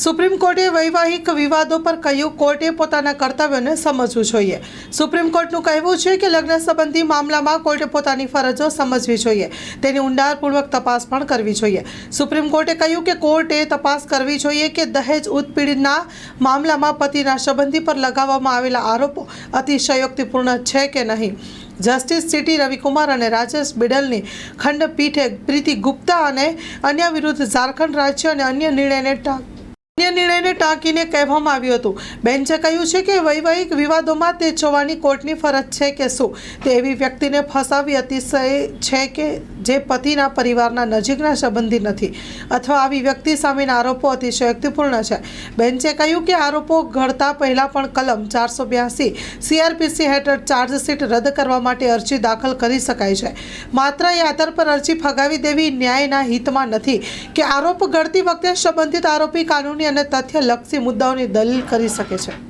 Supreme કોર્ટે વૈવાહિક વિવાદો પર કહ્યું, કોર્ટે પોતાના કર્તવ્યોને સમજવું જોઈએ. સુપ્રીમ કોર્ટનું કહેવું છે કે લગ્ન સંબંધી મામલામાં કોર્ટે પોતાની ફરજો સમજવી જોઈએ. તેની ઊંડાણપૂર્વક તપાસ પણ કરવી જોઈએ. સુપ્રીમ કોર્ટે કહ્યું કે કોર્ટે તપાસ કરવી જોઈએ કે દહેજ ઉત્પીડના મામલામાં પતિના સંબંધી પર લગાવવામાં આવેલા આરોપો અતિશયોક્તિપૂર્ણ છે કે નહીં. જસ્ટિસ સિટી રવિકુમાર અને રાજેશ બિડલની ખંડપીઠે પ્રીતિ ગુપ્તા અને અન્ય વિરુદ્ધ ઝારખંડ રાજ્ય અને અન્ય નિર્ણયને નિર્ણયને ટાંકીને કહેવામાં આવ્યું હતું. બેન્ચે કહ્યું છે કે વૈવાહિક વિવાદોમાં તે જોવાની કોર્ટની ફરજ છે કે શું? તે એવી વ્યક્તિને ફસાવી અતિશય છે કે જે પતિના પરિવારના નજીકના સંબંધી નથી અથવા આવી વ્યક્તિ સામેના આરોપો અતિશયોક્તિપૂર્ણ છે. બેન્ચે કહ્યું કે આરોપો ઘડતા પહેલાં પણ કલમ ચારસો બ્યાસી સીઆરપીસી હેઠળ ચાર્જશીટ રદ કરવા માટે અરજી દાખલ કરી શકાય છે. માત્ર એ આધાર પર અરજી ફગાવી દેવી ન્યાયના હિતમાં નથી કે આરોપ ઘડતી વખતે સંબંધિત આરોપી કાનૂની અને તથ્યલક્ષી મુદ્દાઓની દલીલ કરી શકે છે.